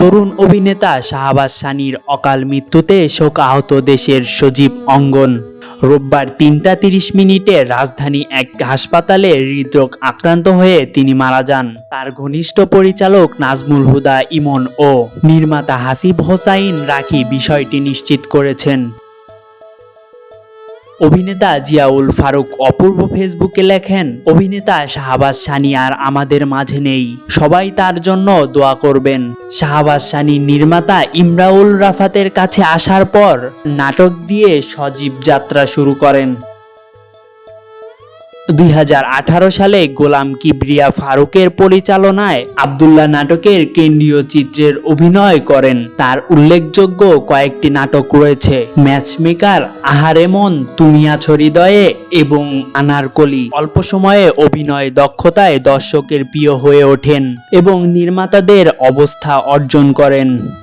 তরুণ অভিনেতা শাহবাজ সানির অকাল মৃত্যুতে শোক আহত দেশের সজীব অঙ্গন। রোববার তিনটা তিরিশ মিনিটে রাজধানী এক হাসপাতালে হৃদরোগ আক্রান্ত হয়ে তিনি মারা যান। তার ঘনিষ্ঠ পরিচালক নাজমুল হুদা ইমন ও নির্মাতা হাসিব হোসাইন রাখি বিষয়টি নিশ্চিত করেছেন। অভিনেতা জিয়াউল ফারুক অপূর্ব ফেসবুকে লেখেন, অভিনেতা শাহবাজ সানি আর আমাদের মাঝে নেই। সবাই তার জন্য দোয়া করবেন। শাহবাজ সানি নির্মাতা ইমরাউল রাফাতের কাছে আসার পর নাটক দিয়ে সজীব যাত্রা শুরু করেন। দুই হাজার আঠারো সালে গোলাম কিবরিয়া ফারুকের পরিচালনায় আবদুল্লাহ নাটকের কেন্দ্রীয় চিত্রের অভিনয় করেন। তার উল্লেখযোগ্য কয়েকটি নাটক রয়েছে, ম্যাচমেকার আহারেমন তুমি আছো হৃদয়ে এবং আনারকলি। অল্প সময়ে অভিনয় দক্ষতায় দর্শকের প্রিয় হয়ে ওঠেন এবং নির্মাতাদের অবস্থা অর্জন করেন।